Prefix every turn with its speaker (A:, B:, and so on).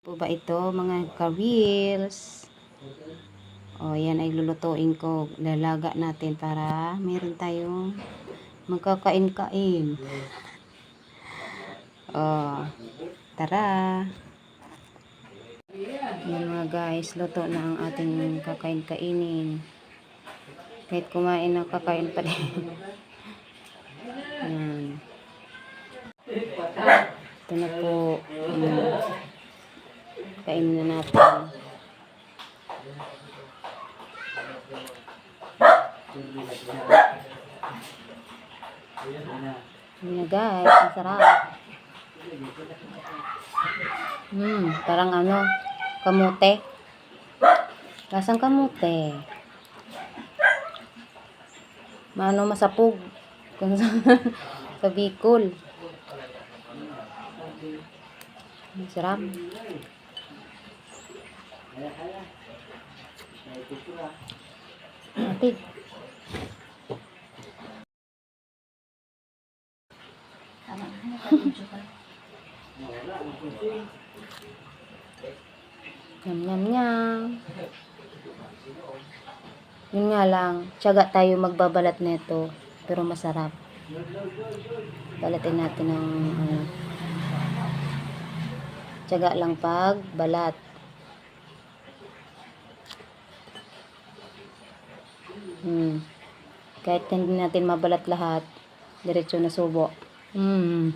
A: po ba ito mga ka-reels? O yan ay lulutuin ko. Lalaga natin para meron tayong magkakain-kain. O, tara. Yan mga guys, luto na ang ating kakain-kainin. Kahit kumain na kakain pa rin. Yan. Ito na po. Yan. Kainin na natin. Yun na guys, ang sarap. Hmm, parang ano, kamote. Lasang kamote. Mano masapog. Kung sa, sa Bicol. Ang sarap. Ate. Yum, yum, yum. Yun nga lang, tiyaga tayo magbabalat nito, pero masarap. Balatin natin ng ano. Tiyaga lang pag balat. Hmm. Kahit hindi natin mabalat lahat, diretso na subo. Hmm.